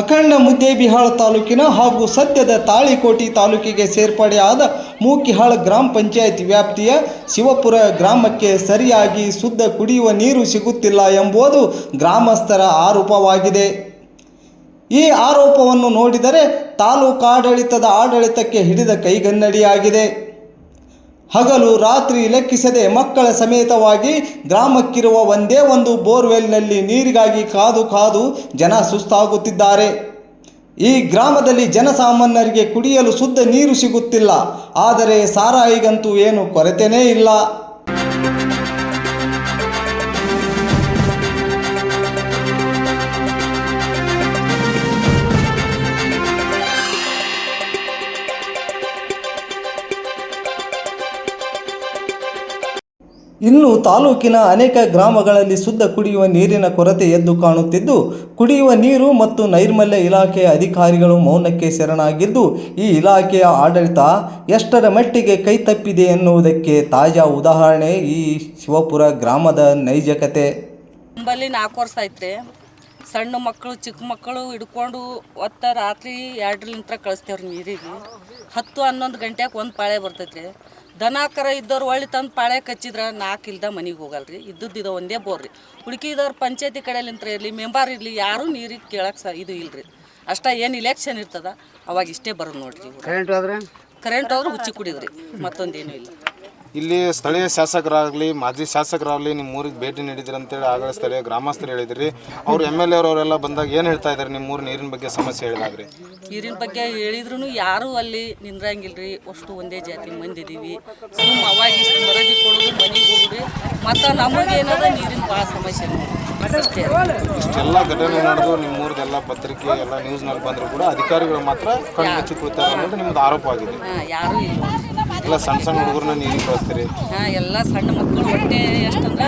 ಅಖಂಡ ಮುದ್ದೇಬಿಹಾಳ ತಾಲೂಕಿನ ಹಾಗೂ ಸದ್ಯದ ತಾಳಿಕೋಟಿ ತಾಲೂಕಿಗೆ ಸೇರ್ಪಡೆಯಾದ ಮೂಕಿಹಾಳ ಗ್ರಾಮ ಪಂಚಾಯತ್ ವ್ಯಾಪ್ತಿಯ ಶಿವಪುರ ಗ್ರಾಮಕ್ಕೆ ಸರಿಯಾಗಿ ಶುದ್ಧ ಕುಡಿಯುವ ನೀರು ಸಿಗುತ್ತಿಲ್ಲ ಎಂಬುದು ಗ್ರಾಮಸ್ಥರ ಆರೋಪವಾಗಿದೆ. ಈ ಆರೋಪವನ್ನು ನೋಡಿದರೆ ತಾಲೂಕಾಡಳಿತದ ಆಡಳಿತಕ್ಕೆ ಹಿಡಿದ ಕೈಗನ್ನಡಿಯಾಗಿದೆ. ಹಗಲು ರಾತ್ರಿ ಲೆಕ್ಕಿಸದೆ ಮಕ್ಕಳ ಸಮೇತವಾಗಿ ಗ್ರಾಮಕ್ಕಿರುವ ಒಂದೇ ಒಂದು ಬೋರ್ವೆಲ್ನಲ್ಲಿ ನೀರಿಗಾಗಿ ಕಾದು ಕಾದು ಜನ ಸುಸ್ತಾಗುತ್ತಿದ್ದಾರೆ. ಈ ಗ್ರಾಮದಲ್ಲಿ ಜನಸಾಮಾನ್ಯರಿಗೆ ಕುಡಿಯಲು ಶುದ್ಧ ನೀರು ಸಿಗುತ್ತಿಲ್ಲ. ಆದರೆ ಸಾರಾಯಿಗಂತೂ ಏನು ಕೊರತೆನೇ ಇಲ್ಲ. ಇನ್ನು ತಾಲೂಕಿನ ಅನೇಕ ಗ್ರಾಮಗಳಲ್ಲಿ ಶುದ್ಧ ಕುಡಿಯುವ ನೀರಿನ ಕೊರತೆ ಎದ್ದು ಕಾಣುತ್ತಿದ್ದು, ಕುಡಿಯುವ ನೀರು ಮತ್ತು ನೈರ್ಮಲ್ಯ ಇಲಾಖೆಯ ಅಧಿಕಾರಿಗಳು ಮೌನಕ್ಕೆ ಶರಣಾಗಿದ್ದು, ಈ ಇಲಾಖೆಯ ಆಡಳಿತ ಎಷ್ಟರ ಮಟ್ಟಿಗೆ ಕೈತಪ್ಪಿದೆ ಎನ್ನುವುದಕ್ಕೆ ತಾಜಾ ಉದಾಹರಣೆ ಈ ಶಿವಪುರ ಗ್ರಾಮದ ನೈಜ ಕತೆ ನಂಬಲ್ಲಿ ನಾಲ್ಕು ವರ್ಷ ಐತ್ರಿ ಸಣ್ಣ ಮಕ್ಕಳು, ಚಿಕ್ಕ ಮಕ್ಕಳು ಹಿಡ್ಕೊಂಡು ಒತ್ತ ರಾತ್ರಿ ಎರಡರಿಂದ ಕಳಿಸ್ತೇವ್ರಿ ನೀರಿಗೆ. ಹತ್ತು ಹನ್ನೊಂದು ಗಂಟೆಗೆ ಒಂದು ಪಾಳೆ ಬರ್ತೈತ್ರಿ. ದನ ಕರ ಇದ್ದವ್ರು ಒಳ್ಳೆ ತಂದು ಪಾಳೆ ಕಚ್ಚಿದ್ರೆ ನಾಲ್ಕು ಇಲ್ದ ಮನೆಗೆ ರೀ ಇದ್ದದ್ದು ಇದು ಒಂದೇ ಬೋರ್ ರೀ ಹುಡುಕಿದವ್ರು ಪಂಚಾಯತಿ ಕಡೆಲಿಂತ್ರ ಇರಲಿ ಮೆಂಬರ್ ಇರಲಿ ಯಾರೂ ನೀರಿಗೆ ಕೇಳಕ್ಕೆ ಸ ಇದು ಇಲ್ರಿ. ಅಷ್ಟ ಏನು ಇಲೆಕ್ಷನ್ ಇರ್ತದ ಅವಾಗ ಇಷ್ಟೇ ಬರೋದು ನೋಡ್ರಿ. ಕರೆಂಟ್ ಆದ್ರೆ? ಕರೆಂಟ್ ಆದ್ರೂ ಹುಚ್ಚಿ ಕುಡಿದ್ರಿ ಮತ್ತೊಂದೇನು ಇಲ್ಲ. ಇಲ್ಲಿ ಸ್ಥಳೀಯ ಶಾಸಕರಾಗಲಿ ಮಾಜಿ ಶಾಸಕರಾಗಲಿ ನಿಮ್ಮ ಊರಿಗೆ ಭೇಟಿ ನೀಡಿದ್ರಿ ಅಂತೇಳಿ ಆಗಲೇ ಸ್ಥಳೀಯ ಗ್ರಾಮಸ್ಥರು ಹೇಳಿದ್ರಿ. ಅವ್ರು ಎಂ ಎಲ್ ಅವರೆಲ್ಲ ಬಂದಾಗ ಏನು ಹೇಳ್ತಾ ಇದ್ದಾರೆ ನಿಮ್ಮ ಊರು ನೀರಿನ ಬಗ್ಗೆ ಸಮಸ್ಯೆ ಹೇಳಿದಾಗ್ರಿ. ನೀರಿನ ಬಗ್ಗೆ ಹೇಳಿದ್ರು ಯಾರೂ ಅಲ್ಲಿ ನಿಂದ್ರಂಗಿಲ್ರಿ. ಅಷ್ಟು ಒಂದೇ ಜಾತಿ ಮಂದಿ ಇದೀವಿ ಸುಮ್ಮ ಅವಾಗ ಇಷ್ಟು ಮರದಿ ಕೊಡೋದು ಮನೆಗೆ ಹೋಗ್ರಿ ಮತ್ತು ನಮಗೇನದ ನೀರಿನ ಭಾಳ ಸಮಸ್ಯೆ ಇಷ್ಟೆಲ್ಲ ಘಟನೆ ನಡೆದು ನಿಮ್ಮ ಊರದೆಲ್ಲ ಪತ್ರಿಕೆ ಎಲ್ಲ ನ್ಯೂಸ್ನಲ್ಲಿ ಬಂದರೂ ಕೂಡ ಅಧಿಕಾರಿಗಳು ಮಾತ್ರ ಕಣ್ಣು ಮುಚ್ಚಿ ಕುಳಿತಾರೆ ಅನ್ನೋದು ನಿಮ್ಮದು ಆರೋಪ ಆಗಿದೆ. ಯಾರೂ ಇಲ್ಲ. ಎಲ್ಲ ಸಣ್ಣ ಸಣ್ಣ ಹುಡುಗರನ್ನ ನೀರಿಗೆ ಕಳಿಸ್ತೀರಿ ಹಾಂ ಎಲ್ಲ ಸಣ್ಣ ಮಕ್ಕಳು ಹೊಟ್ಟೆ ಎಷ್ಟಂದ್ರೆ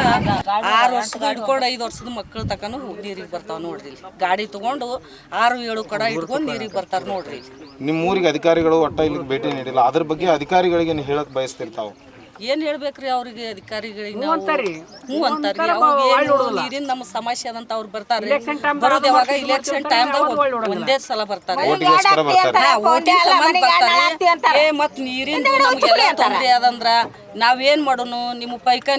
ಆರು ವರ್ಷದ ಹಿಡ್ಕೊಂಡು ಐದು ವರ್ಷದ ಮಕ್ಕಳು ತಕನು ನೀರಿಗೆ ಬರ್ತಾವ ನೋಡ್ರಿ ಇಲ್ಲಿ. ಗಾಡಿ ತಗೊಂಡು ಆರು ಏಳು ಕಡ ಇಟ್ಕೊಂಡು ನೀರಿಗೆ ಬರ್ತಾರೆ ನೋಡ್ರಿ ಇಲ್ಲಿ. ನಿಮ್ಮ ಊರಿಗೆ ಅಧಿಕಾರಿಗಳು ಒಟ್ಟ ಇಲ್ಲಿಗೆ ಭೇಟಿ ನೀಡಿಲ್ಲ ಅದ್ರ ಬಗ್ಗೆ ಅಧಿಕಾರಿಗಳಿಗೆ ಏನು ಹೇಳಕ್ ಬಯಸ್ತಿರ್ತಾವೆ ಏನ್ ಹೇಳ್ಬೇಕ್ರಿ ಅವ್ರಿಗೆ ಅಧಿಕಾರಿಗಳಿಗೆ ನಾವು? ಹ್ಞೂ ಅಂತಾರ್ರಿ ಅವ್ರಿಗೆ ಏನು ನೀರಿನ ನಮ್ಮ ಸಮಸ್ಯೆ ಅದಂತ ಅವ್ರು ಬರ್ತಾರೆ. ಬರೋದು ಯಾವಾಗ? ಇಲೆಕ್ಷನ್ ಟೈಮ್ದಾಗ ಒಂದೇ ಸಲ ಬರ್ತಾರೆ. ಓಟಿಗೋಸ್ಕರ ಬರ್ತಾರೆ. ಹಾ, ಓಟಿನ ಸಂಬಂಧ ಬರ್ತಾರೆ. ಏ ಮತ್ ನೀರಿನ ನಮ್ಗೆಲ್ಲ ತೊಂದ್ರೆ ಅದಂದ್ರ ನಾವೇನ್ ಮಾಡೋನು? ನಿಮ್ಮ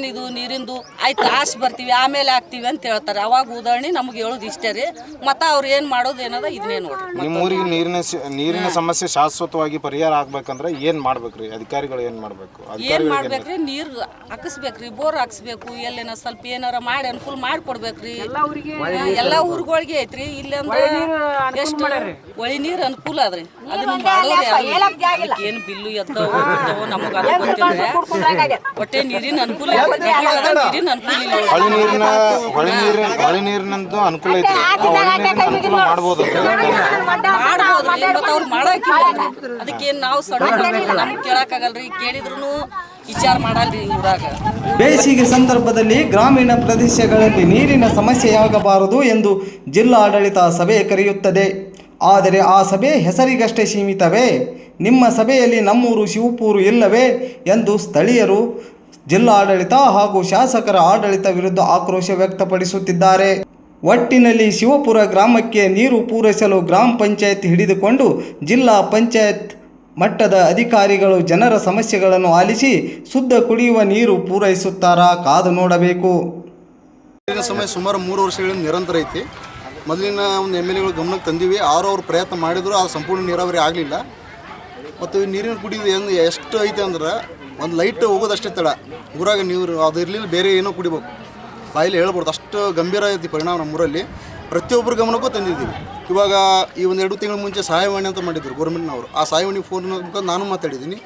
ಇದು ನೀರಿಂದು ಆಯ್ತು ಆಸ್ ಬರ್ತೀವಿ ಆಮೇಲೆ ಹಾಕ್ತೀವಿ ಅಂತ ಹೇಳ್ತಾರೆ. ಅವಾಗ ಉದಾಹರಣೆ ನಮ್ಗೆ ಹೇಳೋದು ಇಷ್ಟೇ ರೀ. ಮತ್ತ ಅವ್ರು ಏನ್ ಮಾಡೋದು ಏನದ ಇದನ್ನೇ ನೋಡ್ರಿ. ನಿಮ್ಮ ಊರಿಗೆ ನೀರಿನ ಸ- ನೀರಿನ ಸಮಸ್ಯೆ ಶಾಶ್ವತವಾಗಿ ಪರಿಹಾರ ಆಗ್ಬೇಕಂದ್ರೆ ಏನ್ ಮಾಡ್ಬೇಕ್ರಿ? ಅಧಿಕಾರಿಗಳು ಏನ್ ಮಾಡ್ಬೇಕು? ಏನ್ ಅಧಿಕಾರಿಗಳಿಗೆ ಮಾಡ್ಬೇಕ್ರಿ? ನೀರು ಹಾಕಿಸ್ಬೇಕ್ರಿ ಬೋರ್ ಹಾಕ್ಸ್ಬೇಕು ಎಲ್ಲೇನ ಸ್ವಲ್ಪ ಏನಾರ ಮಾಡಿ ಅನುಕೂಲ ಮಾಡ್ಕೊಡ್ಬೇಕ್ರಿ. ಎಲ್ಲಾ ಊರುಗಳಿಗೆ ಐತ್ರಿ. ಇಲ್ಲಿ ಅಂದ್ರೆ ಎಷ್ಟು ಒಳಿ ನೀರು ಅನುಕೂಲ ಅದ್ರಿ ಅದನ್ನ ಮಾಡೋದೇ ಏನ್ ಬಿಲ್ಲು ಎದ್ದವು ನಮಗೆ ಗೊತ್ತಿಲ್ಲ ಒಟ್ಟೆ ನೀರಿನ ಅನುಕೂಲ. ನೀರಿನ ಅನುಕೂಲ ಇಲ್ಲ. ಹೊಳಿ ನೀರಿನ ಹೊಳೆ ನೀರಿನ ಹೊಳಿ ನೀರಿನಂದು ಅನುಕೂಲ ಐತಿ ಆ ಹೊಳಿ ನೀರಿನ ಅನುಕೂಲ ಮಾಡ್ಬೋದು ಮಾಡ್ಬೋದ್ರಿ ಮತ್ತ ಅವ್ರು ಮಾಡಾಕಿಲ್ಲ. ಅದಕ್ಕೇನ್ ನಾವು ಸಣ್ಣ ನಮ್ಗೆ ಕೇಳಕ್ಕಾಗಲ್ರಿ. ಕೇಳಿದ್ರು ವಿಚಾರ ಮಾಡಲ್ರಿ ಊರಾಗ ಬೇಸಿಗೆ ಸಂದರ್ಭದಲ್ಲಿ ಗ್ರಾಮೀಣ ಪ್ರದೇಶಗಳಲ್ಲಿ ನೀರಿನ ಸಮಸ್ಯೆಯಾಗಬಾರದು ಎಂದು ಜಿಲ್ಲಾಡಳಿತ ಸಭೆ ಕರೆಯುತ್ತದೆ. ಆದರೆ ಆ ಸಭೆ ಹೆಸರಿಗಷ್ಟೇ ಸೀಮಿತವೇ? ನಿಮ್ಮ ಸಭೆಯಲ್ಲಿ ನಮ್ಮೂರು ಶಿವಪೂರು ಇಲ್ಲವೇ ಎಂದು ಸ್ಥಳೀಯರು ಜಿಲ್ಲಾಡಳಿತ ಹಾಗೂ ಶಾಸಕರ ಆಡಳಿತ ವಿರುದ್ಧ ಆಕ್ರೋಶ ವ್ಯಕ್ತಪಡಿಸುತ್ತಿದ್ದಾರೆ. ಒಟ್ಟಿನಲ್ಲಿ ಶಿವಪುರ ಗ್ರಾಮಕ್ಕೆ ನೀರು ಪೂರೈಸಲು ಗ್ರಾಮ ಪಂಚಾಯತ್ ಹಿಡಿದುಕೊಂಡು ಜಿಲ್ಲಾ ಪಂಚಾಯತ್ ಮಟ್ಟದ ಅಧಿಕಾರಿಗಳು ಜನರ ಸಮಸ್ಯೆಗಳನ್ನು ಆಲಿಸಿ ಶುದ್ಧ ಕುಡಿಯುವ ನೀರು ಪೂರೈಸುತ್ತಾರಾ ಕಾದು ನೋಡಬೇಕು. ಸಮಯ ಸುಮಾರು ಮೂರು ವರ್ಷಗಳಿಂದ ನಿರಂತರ ಐತಿ. ಮೊದಲಿನ ಒಂದು ಎಂ ಎಲ್ ಎಗಳು ಗಮನಕ್ಕೆ ತಂದಿವಿ. ಆರು ಅವರು ಪ್ರಯತ್ನ ಮಾಡಿದ್ರು, ಆ ಸಂಪೂರ್ಣ ನೀರಾವರಿ ಆಗಲಿಲ್ಲ. ಮತ್ತು ನೀರಿನ ಕುಡಿಯೋದು ಏನು ಎಷ್ಟು ಐತೆ ಅಂದ್ರೆ ಒಂದು ಲೈಟ್ ಹೋಗೋದಷ್ಟೇ ತಡ. ಊರಾಗ ನೀರು ಅದು ಇರಲಿಲ್ಲ, ಬೇರೆ ಏನೋ ಕುಡಿಬೇಕು. ಬಾಯಲ್ಲಿ ಹೇಳ್ಬಾರ್ದು ಅಷ್ಟು ಗಂಭೀರ ಐತಿ ಪರಿಣಾಮ ನಮ್ಮೂರಲ್ಲಿ ಪ್ರತಿಯೊಬ್ಬರ ಗಮನಕ್ಕೂ ತಂದಿದ್ದೀವಿ. ಇವಾಗ ಈ ಒಂದು ಎರಡು ತಿಂಗಳ ಮುಂಚೆ ಸಹಾಯವಾಣಿ ಅಂತ ಮಾಡಿದ್ರು ಗೌರ್ಮೆಂಟ್ನವರು. ಆ ಸಹಾಯವಾಣಿ ಫೋನ್ ಮುಖಾಂತರ ನಾನು ಮಾತಾಡಿದ್ದೀನಿ.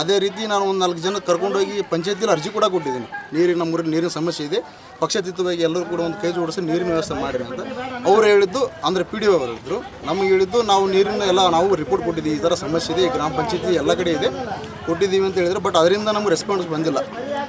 ಅದೇ ರೀತಿ ನಾನು ಒಂದು ನಾಲ್ಕು ಜನ ಕರ್ಕೊಂಡೋಗಿ ಪಂಚಾಯತಿಯಲ್ಲಿ ಅರ್ಜಿ ಕೂಡ ಕೊಟ್ಟಿದ್ದೀನಿ. ನೀರಿನ ನಮ್ಮೂರಲ್ಲಿ ನೀರಿನ ಸಮಸ್ಯೆ ಇದೆ. ಪಕ್ಷಾತೀತವಾಗಿ ಎಲ್ಲರೂ ಕೂಡ ಒಂದು ಕೈ ಜೋಡಿಸಿ ನೀರಿನ ವ್ಯವಸ್ಥೆ ಮಾಡಿರಿ ಅಂತ. ಅವ್ರು ಹೇಳಿದ್ದು, ಅಂದರೆ ಪಿ ಡಿ ಅವರು ಹೇಳಿದ್ರು. ನಮಗೆ ಹೇಳಿದ್ದು, ನಾವು ನೀರಿನ ಎಲ್ಲ, ನಾವು ರಿಪೋರ್ಟ್ ಕೊಟ್ಟಿದ್ದೀವಿ. ಈ ಥರ ಸಮಸ್ಯೆ ಇದೆ ಗ್ರಾಮ ಪಂಚಾಯತಿ ಎಲ್ಲ ಕಡೆ ಇದೆ. ಕೊಟ್ಟಿದ್ದೀವಿ ಅಂತ ಹೇಳಿದ್ರು ಬಟ್ ಅದರಿಂದ ನಮ್ಗೆ ರೆಸ್ಪಾನ್ಸ್ ಬಂದಿಲ್ಲ.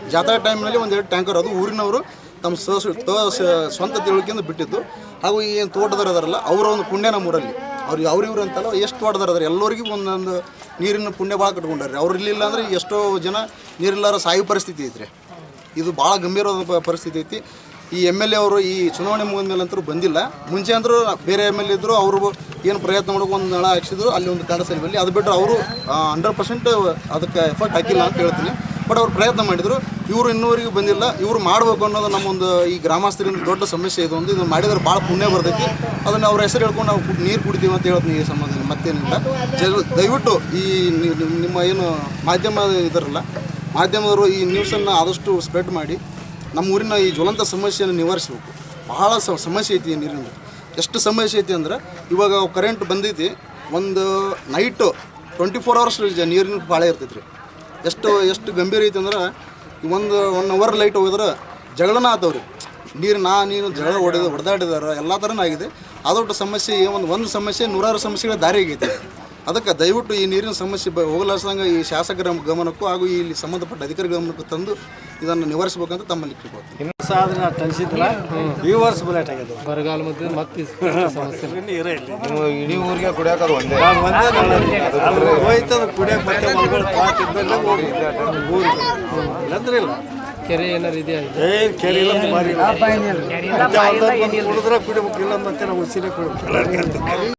ಜಾತ್ರಾ ಟೈಮ್ನಲ್ಲಿ ಒಂದೆರಡು ಟ್ಯಾಂಕರ್ ಅದು ಊರಿನವರು ತಮ್ಮ ಸ ತ- ಸ್ವಂತ ತಿಳುವಳಿಕೆಯಿಂದ ಬಿಟ್ಟಿದ್ದು. ಹಾಗೂ ಏನು ತೋಟದಾರ ಅದಾರಲ್ಲ ಅವರ ಒಂದು ಪುಣ್ಯ ನಮ್ಮೂರಲ್ಲಿ ಅವ್ರು ಅವ್ರ ಇವ್ರು ಅಂತಲ್ಲ, ಎಷ್ಟು ತೋಟದಾರ ಅದಾರೆ ಎಲ್ಲರಿಗೂ ಒಂದೊಂದು ನೀರಿನ ಪುಣ್ಯ ಭಾಳ ಕಟ್ಕೊಂಡಾರೆ. ಅವ್ರು ಇರಲಿಲ್ಲ ಅಂದ್ರೆ ಎಷ್ಟೋ ಜನ ನೀರಿಲ್ಲಾರ ಸಾಯೋ ಪರಿಸ್ಥಿತಿ ಐತ್ರಿ. ಇದು ಭಾಳ ಗಂಭೀರವಾದ ಪರಿಸ್ಥಿತಿ ಐತಿ. ಈ ಎಂ ಎಲ್ ಎ ಅವರು ಈ ಚುನಾವಣೆ ಮುಗಿದ ಮೇಲೆ ಅಂತೂ ಬಂದಿಲ್ಲ. ಮುಂಚೆ ಅಂದರೂ ಬೇರೆ ಎಂ ಎಲ್ ಎ ಇದ್ರು, ಅವರು ಏನು ಪ್ರಯತ್ನ ಮಾಡೋಕೆ ಒಂದು ನಳ ಹಾಕ್ಸಿದ್ರು, ಅಲ್ಲಿ ಒಂದು ಕಾಡ ಸೈಬಲ್ಲಿ ಅದು ಬಿಟ್ಟರೆ ಅವರು ಹಂಡ್ರೆಡ್ ಪರ್ಸೆಂಟ್ ಅದಕ್ಕೆ ಎಫರ್ಟ್ ಹಾಕಿಲ್ಲ ಅಂತ ಹೇಳ್ತೀನಿ. ಬಟ್ ಅವ್ರು ಪ್ರಯತ್ನ ಮಾಡಿದರು. ಇವರು ಇನ್ನೂವರೆಗೂ ಬಂದಿಲ್ಲ. ಇವರು ಮಾಡಬೇಕು ಅನ್ನೋದು ನಮ್ಮೊಂದು ಈ ಗ್ರಾಮಸ್ಥರಿಂದ ದೊಡ್ಡ ಸಮಸ್ಯೆ ಇದು ಒಂದು. ಇದು ಮಾಡಿದರೆ ಭಾಳ ಪುಣ್ಯ ಬರ್ತೈತಿ. ಅದನ್ನು ಅವ್ರ ಹೆಸರು ಹೇಳ್ಕೊಂಡು ನಾವು ನೀರು ಕುಡಿತೀವಿ ಅಂತ ಹೇಳ್ತೀನಿ ಈ ಸಂಬಂಧ ಮತ್ತೇನಿಲ್ಲ. ದಯವಿಟ್ಟು ಈ ನಿಮ್ಮ ಏನು ಮಾಧ್ಯಮ ಇದರಲ್ಲ, ಮಾಧ್ಯಮದವರು ಈ ನ್ಯೂಸನ್ನು ಆದಷ್ಟು ಸ್ಪ್ರೆಡ್ ಮಾಡಿ. ನಮ್ಮ ಊರಿನ ಈ ಜ್ವಲಂತ ಸಮಸ್ಯೆಯನ್ನು ನಿವಾರಿಸಬೇಕು. ಬಹಳ ಸಮಸ್ಯೆ ಐತಿ ನೀರಿನ ಎಷ್ಟು ಸಮಸ್ಯೆ ಐತಿ ಅಂದ್ರೆ, ಇವಾಗ ಕರೆಂಟ್ ಬಂದೈತಿ ಒಂದು ನೈಟು ಟ್ವೆಂಟಿ ಫೋರ್ ಅವರ್ಸ್ ನೀರಿನ ಭಾಳ ಇರ್ತೈತೆ ರೀ ಎಷ್ಟು ಎಷ್ಟು ಗಂಭೀರ ಐತಿ ಅಂದ್ರೆ ಒಂದು ಒನ್ ಅವರ್ ಲೈಟ್ ಹೋಗಿದ್ರೆ ಜಗಳನ ಆತವ್ರಿ ನೀರು ನಾ, ನೀನು ಜಗಳ ಹೊಡೆದ, ಹೊಡೆದಾಡಿದಾರ, ಎಲ್ಲ ಥರನೂ ಆಗಿದೆ. ಅದೊಟ್ಟು ಸಮಸ್ಯೆ, ಒಂದು ಒಂದು ಸಮಸ್ಯೆ ನೂರಾರು ಸಮಸ್ಯೆಗಳ ದಾರಿ ಆಗೈತೆ. ಅದಕ್ಕೆ ದಯವಿಟ್ಟು ಈ ನೀರಿನ ಸಮಸ್ಯೆ ಬ ಹೋಗಲಾರ್ಸಂಗೆ ಈ ಶಾಸಕರ ಗಮನಕ್ಕೂ ಹಾಗೂ ಇಲ್ಲಿ ಸಂಬಂಧಪಟ್ಟ ಅಧಿಕಾರಿ ಗಮನಕ್ಕೂ ತಂದು ಇದನ್ನು ನಿವಾರಿಸಬೇಕಂತ ತಮ್ಮಲ್ಲಿ ಕೇಳ್ಬೋದು ಸಾಧನ ಟನ್ಸಿದ್ದಿಲ್ಲ ಈ ವರ್ಷ ಬುಲೆಟ್ ಆಗಿದೆ ಬರಗಾಲ ಮಧ್ಯೆ ಮತ್ತೆ ಸಮಸ್ಯೆ. ನೀರೇ ಇಲ್ಲ. ನೀವು ಇಡೀ ಊರಿಗೆ ಕುಡಿಯೋಕೆ ಅದು ಒಂದೇ. ನಾನು ಒಂದೇ ನಾನು ಹೋಯ್ತದ ಕುಡಿಯಕ್ಕೆ ಮತ್ತೆ ಮಲ್ಗಳು ಪಾಟ್ ಇದ್ದಲ್ಲೇ ಹೋಗಿ ಊರಿಗೆ. ಇಲ್ಲಂದ್ರೆ ಇಲ್ಲ. ಕೆರೆ ಏನಾರು ಇದೆಯಾ? ಏನ್ ಕೆರೆ ಇಲ್ಲ ಕುಡಿದ್ರೆ ಕುಡಿಬೇಕು ಇಲ್ಲ ಮತ್ತೆ ನಾವು ಉಸಿರೇ ಕುಡಿಬೇಕು.